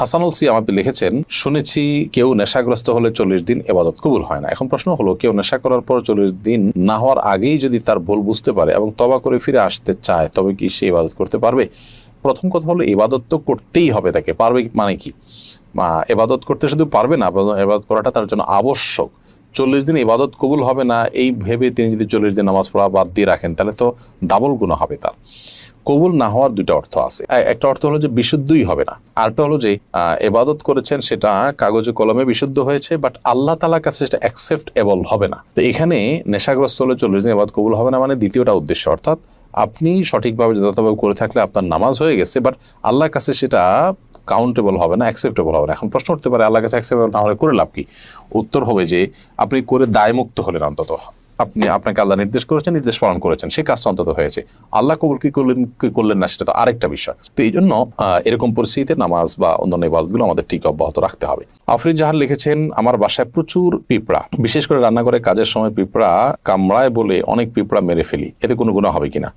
হাসানুল সিয়াম আপনি লিখেছেন, শুনেছি কেউ নেশাগ্রস্ত হলে চল্লিশ দিন এবাদত কবুল হয় না। এখন প্রশ্ন হলো, কেউ নেশা করার পর চল্লিশ দিন না হওয়ার আগেই যদি তার ভুল বুঝতে পারে এবং তবা করে ফিরে আসতে চায়, তবে কি সে ইবাদত করতে পারবে? প্রথম কথা হলো ইবাদত তো করতেই হবে তাকে। পারবে মানে কি? এবাদত করতে শুধু পারবে না এবাদত করাটা তার জন্য আবশ্যক। চল্লিশ দিন ইবাদত কবুল হবে না, এই ভেবে তিনি যদি চল্লিশ দিন নামাজ পড়া বাদ দিয়ে রাখেন, তাহলে তো ডাবল গুণ হবে তার। কবুল না হওয়ার দুটো অর্থ আছে। একটা অর্থ হলো যে বিশুদ্ধই হবে না। আরেকটা হলো যে এবাদত করেছেন সেটা কাগজে কলমে বিশুদ্ধ হয়েছে বাট আল্লাহ তালার কাছে সেটা অ্যাকসেপ্টেবল হবে না। তো এখানে নেশাগ্রস্ত হলে চল্লিশ দিন এবাদত কবুল হবে না মানে দ্বিতীয়টা উদ্দেশ্য। অর্থাৎ আপনি সঠিকভাবে যথাযথভাবে করে থাকলে আপনার নামাজ হয়ে গেছে বাট আল্লাহর কাছে সেটা কাউন্টেবল হবে না অ্যাকসেপ্টেবল হবে না। এখন প্রশ্ন উঠতে পারে আল্লাহ কাছে অ্যাকসেপ্টেবল না হলে করে লাভ কি? উত্তর হবে যে, আপনি করে দায়মুক্ত হলেন অন্তত। আপনি আপনাকে আল্লাহ নির্দেশ করেছেন, নির্দেশ পালন করেছেন, সেই কাজটা অন্তত হয়েছে। আল্লাহ কবুল কি করলেন কি করলেন না, সেটা তো আরেকটা বিষয়। তো এই জন্য এরকম পরিস্থিতিতে নামাজ বা অন্যান্য ইবাদতগুলো আমাদের ঠিক অব্যাহত রাখতে হবে। আফরিদ জাহান লিখেছেন, আমার বাসায় প্রচুর পিঁপড়া। বিশেষ করে রান্নাঘরে কাজের সময় পিঁপড়া কামড়ায় বলে অনেক পিঁপড়া মেরে ফেলি। এতে কোনো গুণা হবে কিনা?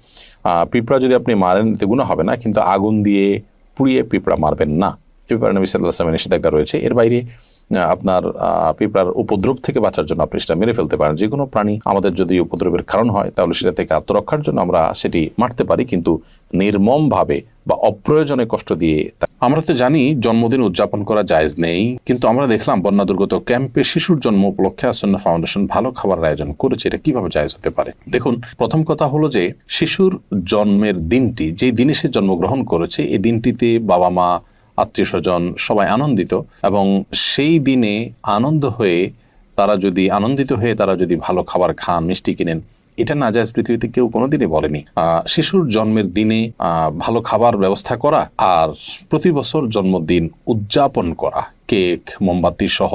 পিঁপড়া যদি আপনি মারেন, এতে গুণা হবে না, কিন্তু আগুন দিয়ে পুড়িয়ে পিঁপড়া মারবেন না। এ ব্যাপারে নবী সাল্লাহ আসলামের নিষেধাজ্ঞা রয়েছে। এর বাইরে আপনার পিঁপড়ার উপদ্রব থেকে বাঁচার জন্য আপনি সেটা মেরে ফেলতে পারেন। যে কোনো প্রাণী আমাদের যদি উপদ্রবের কারণ হয়, তাহলে সেটা থেকে আত্মরক্ষার জন্য আমরা সেটি মারতে পারি, কিন্তু নির্মমভাবে বা অপ্রয়োজনে কষ্ট দিয়ে আমরা তো জানি জন্মদিন উদযাপন করা জায়েজ নেই, কিন্তু আমরা দেখলাম বন্যা দুর্গত ক্যাম্পে শিশুর জন্ম উপলক্ষে আসন্ন ফাউন্ডেশন ভালো খাবার আয়োজন করেছে। এটা কীভাবে জায়েজ হতে পারে? দেখুন, প্রথম কথা হলো যে, শিশুর জন্মের দিনটি যে দিনে সে জন্মগ্রহণ করেছে, এই দিনটিতে বাবা মা আত্মীয় স্বজন সবাই আনন্দিত এবং সেই দিনে আনন্দ হয়ে তারা যদি, আনন্দিত হয়ে তারা যদি ভালো খাবার খান, মিষ্টি কিনেন, এটা না যায় পৃথিবীতে কেউ কোনোদিনই বলেনি। শিশুর জন্মের দিনে ভালো খাবার ব্যবস্থা করা আর প্রতি বছর জন্মদিন উদযাপন করা, কেক, মোমবাতি সহ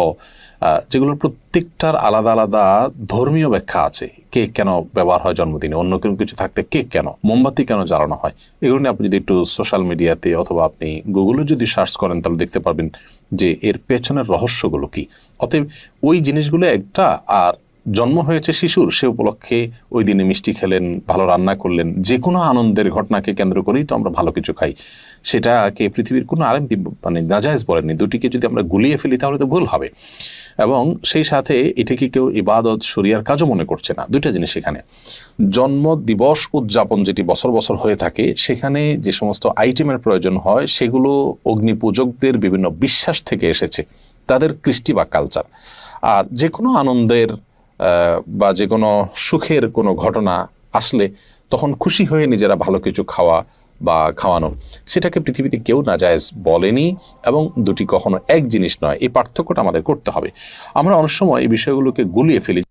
যেগুলোর প্রত্যেকটার আলাদা আলাদা ধর্মীয় ব্যাখ্যা আছে। কেক কেন ব্যবহার হয় জন্মদিনে? অন্য কোনো কিছু থাকতে কেক কেন? মোমবাতি কেন জ্বালানো হয়? এগুলো নিয়ে আপনি যদি একটু সোশ্যাল মিডিয়াতে অথবা আপনি গুগলে যদি সার্চ করেন, তাহলে দেখতে পারবেন যে এর পেছনের রহস্যগুলো কি। অতএব ওই জিনিসগুলো একটা, আর জন্ম হয়েছে শিশুর, সে উপলক্ষে ওই দিনে মিষ্টি খেলেন, ভালো রান্না করলেন যে কোনো আনন্দের ঘটনাকে কেন্দ্র করেই তো আমরা ভালো কিছু খাই। সেটাকে পৃথিবীর কোনো আরেম মানে নাজায়জ বলেননি দুটিকে যদি আমরা গুলিয়ে ফেলি, তাহলে তো ভুল হবে। এবং সেই সাথে এটাকে কেউ ইবাদত, শরিয়ার কাজও মনে করছে না। দুইটা জিনিস এখানে। জন্ম দিবস উদযাপন যেটি বছর বছর হয়ে থাকে, সেখানে যে সমস্ত আইটেমের প্রয়োজন হয়, সেগুলো অগ্নি পূজকদের বিভিন্ন বিশ্বাস থেকে এসেছে। তাদের কৃষ্টি বা কালচার আর যে কোনো আনন্দের বা যে কোনো সুখের কোনো ঘটনা আসলে তখন খুশি হয়ে নিজেরা ভালো কিছু খাওয়া বা খাওয়ানো, সেটাকে পৃথিবীতে কেউ না যায়জ বলেনি এবং দুটি কখনো এক জিনিস নয়, এই পার্থক্যটা আমাদের করতে হবে। আমরা অনেক সময় এই বিষয়গুলোকে গুলিয়ে ফেলি।